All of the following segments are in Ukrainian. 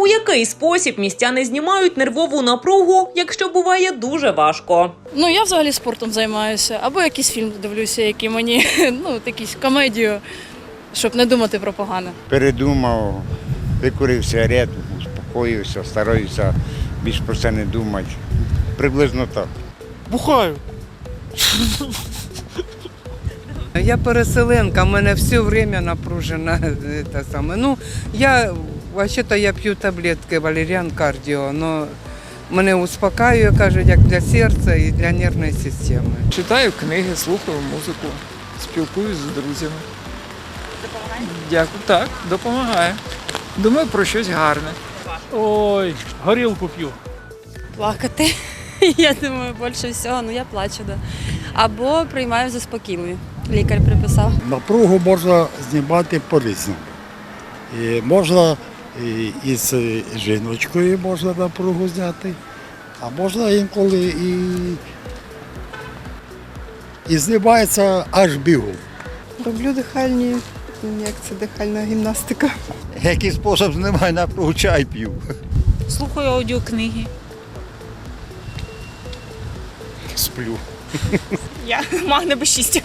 У який спосіб містяни знімають нервову напругу, якщо буває дуже важко. Ну, я взагалі спортом займаюся, або якийсь фільм дивлюся, який мені, ну, якусь комедію, щоб не думати про погане. передумав, викурив сигарету, успокоївся, стараюся більш про це не думати. Приблизно так. Бухаю. Я переселенка, в мене все время напружено. Це саме. Ну, я, вообще-то я п'ю таблетки валеріан кардіо, но мене успокаює, кажуть, як для серця і для нервної системи. Читаю книги, слухаю музику, спілкуюсь з друзями. Допомагає? Дякую. Так, допомагає. Думаю про щось гарне. Ой, горілку п'ю. плакати. Я думаю, більше всього, ну я плачу, да. Або приймаю заспокійливі. Лікар приписав. Напругу можна знімати по-різному. І можна і, з жіночкою можна напругу зняти, а можна інколи і, і знімається аж бігом. Роблю дихальні, як це дихальна гімнастика. Який спосіб знімає напругу, чай п'ю. Слухаю аудіокниги. Сплю. Я магне Б6.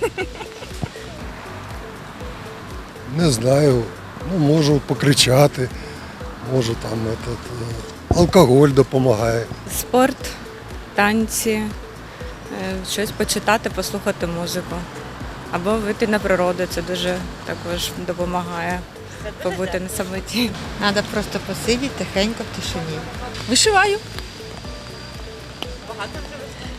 Не знаю. Ну, можу покричати, можу там этот, е, алкоголь допомагає. Спорт, танці, е, щось почитати, послухати музику. Або вийти на природу, це дуже також допомагає побути на самоті. Треба просто посидіти тихенько в тишині. Вишиваю. Багато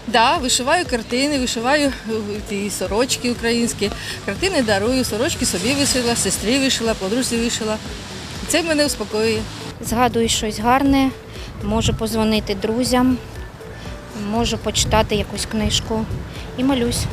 Да, вишиваю картини, вишиваю е, ті сорочки українські. Картини дарую, сорочки собі вишила, сестрі вишила, подружці вишила. Це мене успокоює. Згадую щось гарне, можу позвонити друзям, можу почитати якусь книжку і молюсь.